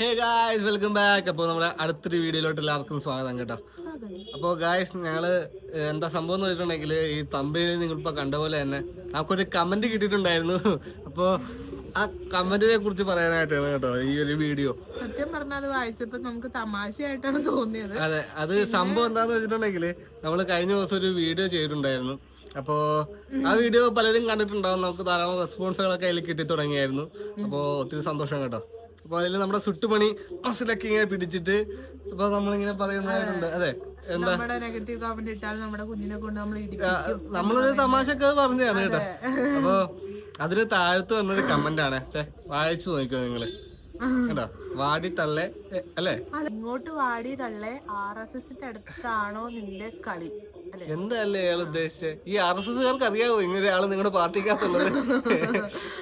Hey guys welcome back അപ്പോൾ നമ്മുടെ അടുത്തൊരു വീഡിയോയിലോട്ട് എല്ലാവർക്കും സ്വാഗതം കേട്ടോ. അപ്പോൾ ഗായ്സ് ഞങ്ങൾ എന്താ സംഭവം എന്ന് വെച്ചിട്ടുണ്ടെങ്കിൽ ഈ തമ്പിയിൽ നിങ്ങളിപ്പോൾ കണ്ട പോലെ തന്നെ നമുക്കൊരു കമന്റ് കിട്ടിയിട്ടുണ്ടായിരുന്നു. അപ്പോൾ ആ കമന്റിനെ കുറിച്ച് പറയാനായിട്ടാണ് കേട്ടോ ഈ ഒരു വീഡിയോ. സത്യം പറഞ്ഞാൽ അത് വായിച്ചപ്പോ നമുക്ക് തമാശയായിട്ടാണ് തോന്നിയത്. അതെ അത് സംഭവം എന്താന്ന് വെച്ചിട്ടുണ്ടെങ്കിൽ നമ്മൾ കഴിഞ്ഞ ദിവസം ഒരു വീഡിയോ ചെയ്തിട്ടുണ്ടായിരുന്നു. അപ്പോ ആ വീഡിയോ പലരും കണ്ടിട്ടുണ്ടാവും. നമുക്ക് ധാരാളം റെസ്പോൺസുകളൊക്കെ അതിൽ കിട്ടി തുടങ്ങിയായിരുന്നു അപ്പോൾ ഒത്തിരി സന്തോഷം കേട്ടോ. അപ്പൊ അതിൽ നമ്മുടെ സുട്ടുപണി മസിലൊക്കെ ഇങ്ങനെ പിടിച്ചിട്ട് ഇപ്പൊ നമ്മളിങ്ങനെ പറയുന്നതായിട്ടുണ്ട്. അതെ എന്താ? നെഗറ്റീവ് കമന്റ് ഇട്ടാൽ നമ്മുടെ കുഞ്ഞിനെ കൊണ്ട് നമ്മൾ നമ്മളൊരു തമാശക്ക് പറഞ്ഞതാണ് കേട്ടോ. അപ്പൊ അതിന് താഴത്ത് വന്നൊരു കമന്റ് ആണ്. വായിച്ചു നോക്കിയോ നിങ്ങൾ. കേട്ടോ? വാടി തള്ളേ അല്ലേ? ഇങ്ങോട്ട് വാടി തള്ളേ ആർ എസ് എസിന്റെ അടുത്താണോ നിന്റെ കളി? എന്തല്ലേ അയാൾ ഉദ്ദേശിച്ചത് ഈ ആർ എസ് എസ്കാർക്ക് അറിയാവോ ഇങ്ങനെ ആൾ നിങ്ങളുടെ പാർട്ടിക്കകത്തുള്ളത്?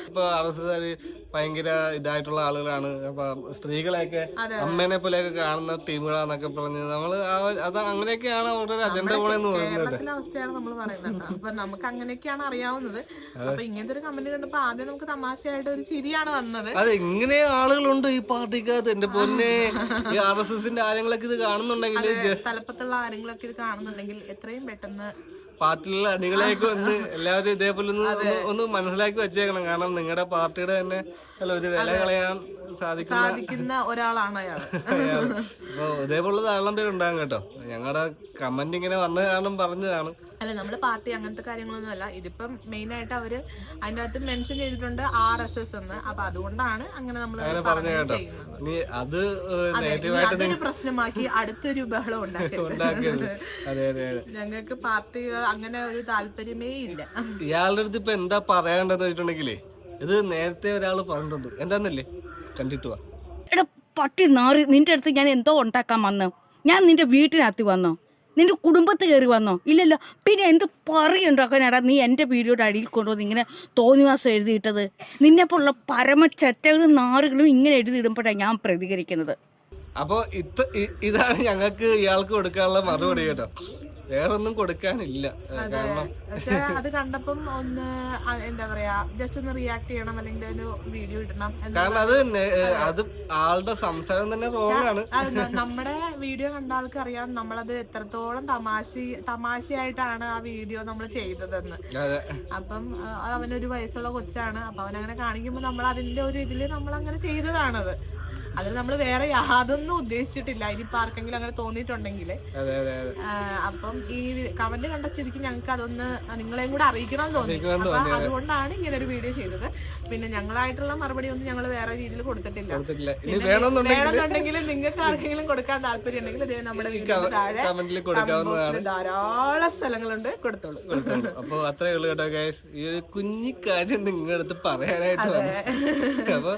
ഇപ്പൊ ആർ എസ് എസ്കാര് ഭയങ്കര ഇതായിട്ടുള്ള ആളുകളാണ്. അപ്പൊ സ്ത്രീകളെയൊക്കെ അമ്മേനെ പോലെയൊക്കെ കാണുന്ന ടീമുകളാന്നൊക്കെ പറഞ്ഞ് നമ്മൾ അത് അങ്ങനെയൊക്കെയാണ് അവരുടെ അജണ്ട പോണെന്ന് കേരളത്തിലെ അവസ്ഥയാണ് നമ്മൾ പറയുന്നത്. അപ്പൊ നമുക്ക് അങ്ങനെയൊക്കെയാണ് അറിയാവുന്നത്. അപ്പൊ ഇങ്ങനത്തെ ഒരു കമന്റ് കണ്ടപ്പോ ആദ്യം നമുക്ക് തമാശയായിട്ട് ഒരു ചിരിയാണ് വന്നത്. അതെ ഇങ്ങനെ ആളുകളുണ്ട് ഈ പാർട്ടിക്കകത്ത്. എന്റെ പൊന്നെ. ഈ ആർ എസ് എസിന്റെ ആരെങ്കിലൊക്കെ ഇത് കാണുന്നുണ്ടെങ്കിൽ തലപ്പത്തുള്ള ആരെങ്കിലൊക്കെ ഇത് കാണുന്നുണ്ടെങ്കിൽ എത്രയും പെട്ടെന്ന് പാർട്ടിയിലുള്ള അണികളെയൊക്കെ ഒന്ന് എല്ലാവരും ഇതേപോലെ ഒന്ന് ഒന്ന് മനസ്സിലാക്കി വെച്ചേക്കണം. കാരണം നിങ്ങളുടെ പാർട്ടിയുടെ തന്നെ അല്ല ഒരു വില കളയാൻ സാധിക്കുന്ന ഒരാളാണ് അയാൾ. അപ്പൊ ഇതേപോലുള്ള ധാരാളം പേരുണ്ടാകും കേട്ടോ. ഞങ്ങളുടെ കമന്റ് ഇങ്ങനെ വന്ന കാരണം പറഞ്ഞതാണ് അല്ല നമ്മുടെ പാർട്ടി അങ്ങനത്തെ കാര്യങ്ങളൊന്നും അല്ല. ഇതിപ്പം മെയിൻ ആയിട്ട് അവർ അതിന്റെ അകത്ത് മെൻഷൻ ചെയ്തിട്ടുണ്ട് ആർ എസ് എസ് എന്ന്. അപ്പൊ അതുകൊണ്ടാണ് അങ്ങനെ നമ്മൾ പറഞ്ഞു കേട്ടോ. അത് അതൊരു പ്രശ്നമാക്കി അടുത്തൊരു ബഹളം ഉണ്ടാക്കരുത്. ഞങ്ങൾക്ക് പാർട്ടി അങ്ങനെ ഒരു താല്പര്യമേ ഇല്ല. ഇയാളുടെ അടുത്ത് ഇപ്പൊ എന്താ പറയാണ്ടെന്ന് വെച്ചിട്ടുണ്ടെങ്കിലേ ഇത് നേരത്തെ ഒരാൾ പറഞ്ഞിട്ടുണ്ട്. എന്താന്നല്ലേ? കണ്ടിട്ട് വാ. എടാ പട്ടി നാറി നിന്റെ അടുത്ത് ഞാൻ എന്തോ ഉണ്ടാക്കാൻ വന്നു. ഞാൻ നിന്റെ വീട്ടിനകത്ത് വന്നോ? നിന്റെ കുടുംബത്ത് കയറി വന്നോ? ഇല്ലല്ലോ. പിന്നെ എന്ത് പറയുണ്ടാക്കാനാടാ നീ എന്റെ വീഡിയോയുടെ അടിയിൽ കൊണ്ടുവന്ന് ഇങ്ങനെ തോന്നിവാസം എഴുതിയിട്ടത്? നിന്നെപ്പോലുള്ള പരമച്ചറ്റകളും നാറുകളും ഇങ്ങനെ എഴുതിയിടുമ്പോഴാണ് ഞാൻ പ്രതികരിക്കുന്നത്. അപ്പോൾ ഇത് ഇതാണ് ഞങ്ങൾക്ക് ഇയാൾക്ക് കൊടുക്കാനുള്ള മറുപടി കേട്ടോ. വേറൊന്നും കൊടുക്കാനില്ല. കാരണം പക്ഷെ അത് കണ്ടപ്പം ഒന്ന് എന്താ പറയാ ജസ്റ്റ് ഒന്ന് റിയാക്ട് ചെയ്യണം അല്ലെങ്കിൽ ഒരു വീഡിയോ ഇടണം കാരണം അത് തന്നെ അത്. ആളുടെ സംസാരം തന്നെ ന- നമ്മുടെ വീഡിയോ കണ്ട ആൾക്ക് അറിയാം നമ്മളത് എത്രത്തോളം തമാശ തമാശയായിട്ടാണ് ആ വീഡിയോ നമ്മൾ ചെയ്തതെന്ന്. അപ്പം അവനൊരു വയസ്സുള്ള കൊച്ചാണ്. അപ്പൊ അവനങ്ങനെ കാണിക്കുമ്പോൾ നമ്മൾ അതിന്റെ ഒരു ഇതിൽ നമ്മൾ അങ്ങനെ ചെയ്തതാണത്. അതിൽ നമ്മൾ വേറെ യാതൊന്നും ഉദ്ദേശിച്ചിട്ടില്ല. ഇനിയിപ്പോ ആർക്കെങ്കിലും അങ്ങനെ തോന്നിയിട്ടുണ്ടെങ്കിൽ അപ്പം ഈ കമന്റ് കണ്ട സ്ഥിതിക്ക് ഞങ്ങൾക്ക് അതൊന്ന് നിങ്ങളെയും കൂടെ അറിയിക്കണം എന്ന് തോന്നി. അപ്പൊ അതുകൊണ്ടാണ് ഇങ്ങനെ ഒരു വീഡിയോ ചെയ്തത്. പിന്നെ ഞങ്ങളായിട്ടുള്ള മറുപടി ഒന്നും ഞങ്ങൾ വേറെ രീതിയിൽ കൊടുത്തിട്ടില്ല. വേണമെന്നുണ്ടെങ്കിൽ വേണമെന്നുണ്ടെങ്കിൽ നിങ്ങൾക്ക് ആർക്കെങ്കിലും കൊടുക്കാൻ താല്പര്യം ഉണ്ടെങ്കിൽ ഇതേ നമ്മുടെ വീട്ടിൽ താഴെ ധാരാളം സ്ഥലങ്ങളുണ്ട്. കൊടുത്തോളൂ. അപ്പൊ അത്രേ ഉള്ളൂ കേട്ടോ ഗൈസ് ഈ ഒരു കുഞ്ഞിക്കാര്യം നിങ്ങളുടെ അടുത്ത് പറയാനായിട്ട് അപ്പൊ